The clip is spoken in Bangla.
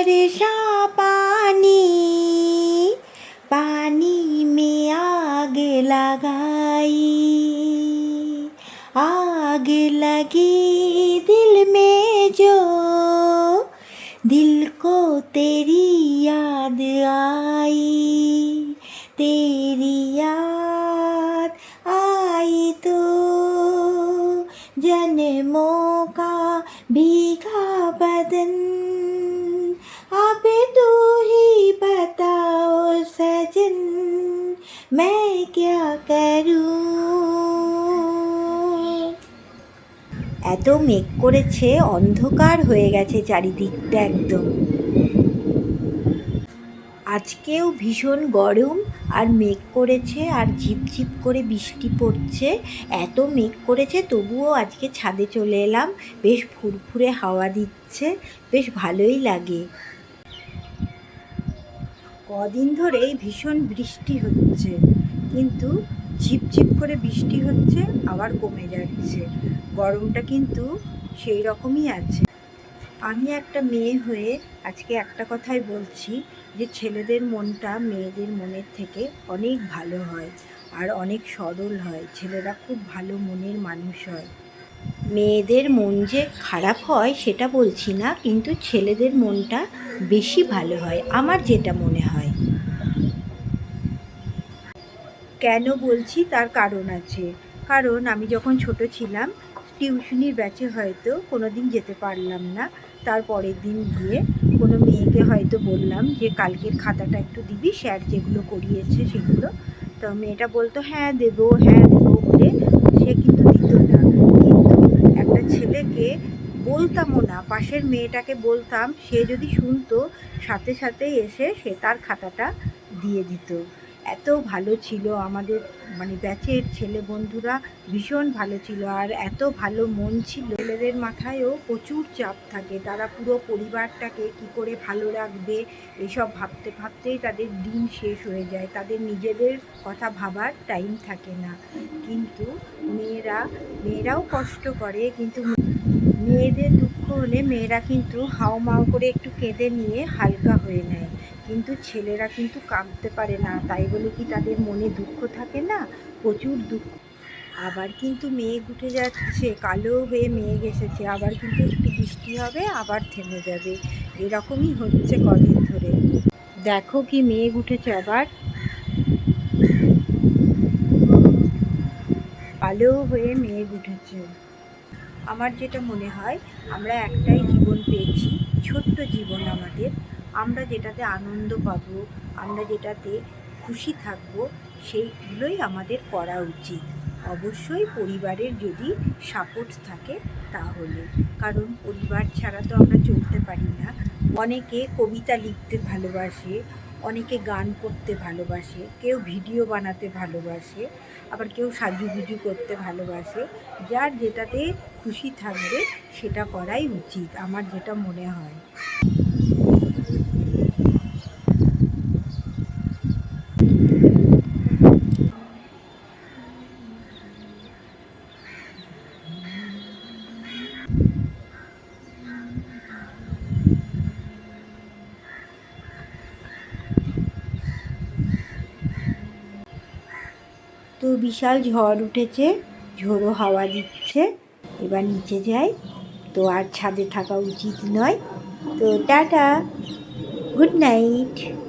वर्षा पानी पानी में आग लगाई आग लगी दिल में जो दिल को तेरी याद आई तेरी याद आई तो जन्मों का भीखा बदन अब तू ही बताओ सजन मैं क्या करूं এত মেঘ করেছে অন্ধকার হয়ে গেছে চারিদিকটা একদম আজকেও ভীষণ গরম আর মেঘ করেছে আর ঝিপঝিপ করে বৃষ্টি পড়ছে এত মেঘ করেছে তবুও আজকে ছাদে চলে এলাম বেশ ফুরফুরে হাওয়া দিচ্ছে বেশ ভালোই লাগে কদিন ধরেই ভীষণ বৃষ্টি হচ্ছে। কিন্তু ঝিপঝিপ করে বৃষ্টি হচ্ছে, আবার কমে যাচ্ছে। গরমটা কিন্তু সেই রকমই আছে। আমি একটা মেয়ে হয়ে আজকে একটা কথাই বলছি যে, ছেলেদের মনটা মেয়েদের মনের থেকে অনেক ভালো হয় আর অনেক সরল হয়। ছেলেরা খুব ভালো মনের মানুষ হয়। মেয়েদের মন যে খারাপ হয় সেটা বলছি না, কিন্তু ছেলেদের মনটা বেশি ভালো হয়, আমার যেটা মনে হয়। কেন বলছি? তার কারণ আছে। কারণ আমি যখন ছোট ছিলাম, টিউশনির ব্যাচে হয়তো কোনো দিন যেতে পারলাম না। তার পরের দিন গিয়ে কোনো মেয়েকে হয়তো বললাম যে, কালকের খাতাটা একটু দিবি, স্যার যেগুলো করিয়েছে সেগুলো। তো মেয়েটা বলতো হ্যাঁ দেবো হ্যাঁ দেবো বলে। সে কিন্তু দিত না কিন্তু একটা ছেলেকে বলতামও না, পাশের মেয়েটাকে বলতাম, সে যদি শুনতো, সাথে সাথে এসে সে তার খাতাটা দিয়ে দিত। এত ভালো ছিল আমাদের মানে ব্যাচের ছেলে বন্ধুরা ভীষণ ভালো ছিল আর এত ভালো মন ছিল। ছেলেদের মাথায়ও প্রচুর চাপ থাকে, তারা পুরো পরিবারটাকে কি করে ভালো রাখবে, এসব ভাবতে ভাবতেই তাদের দিন শেষ হয়ে যায়, তাদের নিজেদের কথা ভাবার টাইম থাকে না। কিন্তু মেয়েরা, মেয়েরাও কষ্ট করে, কিন্তু মেয়েদের দুঃখ হলে মেয়েরা কিন্তু হাওমাও করে একটু কেঁদে নিয়ে হালকা হয়ে নেয়। কিন্তু ছেলেরা কিন্তু কাঁদতে পারে না, তাই বলে কি তাদের মনে দুঃখ থাকে না? প্রচুর দুঃখ। আবার কিন্তু মেঘ উঠে যাচ্ছে, কালো হয়ে মেঘ এসেছে, আবার কিন্তু একটু বৃষ্টি হবে, আবার থেমে যাবে। এরকমই হচ্ছে কদিন ধরে। দেখো কি মেঘ উঠেছে আবার। কালো হয়ে মেঘ উঠেছে। আমার যেটা মনে হয়, আমরা একটাই জীবন পেয়েছি, ছোট্ট জীবন আমাদের। আমরা যেটাতে আনন্দ পাব, আমরা যেটাতে খুশি থাকব, সেইগুলোই আমাদের করা উচিত। অবশ্যই পরিবারের যদি সাপোর্ট থাকে তাহলে। কারণ পরিবার ছাড়া তো আমরা চলতে পারি না। অনেকে কবিতা লিখতে ভালোবাসে অনেকে গান করতে ভালোবাসে, কেউ ভিডিও বানাতে ভালোবাসে, আবার কেউ সাজুগুজু করতে ভালোবাসে। যার যেটাতে খুশি থাকবে, সেটা করাই উচিত, আমার যেটা মনে হয়। তো বিশাল ঝড় উঠেছে, ঝোড়ো হাওয়া দিচ্ছে। এবার নিচে যাই। তো আর ছাদে থাকা উচিত নয়। তো টাটা। Good night.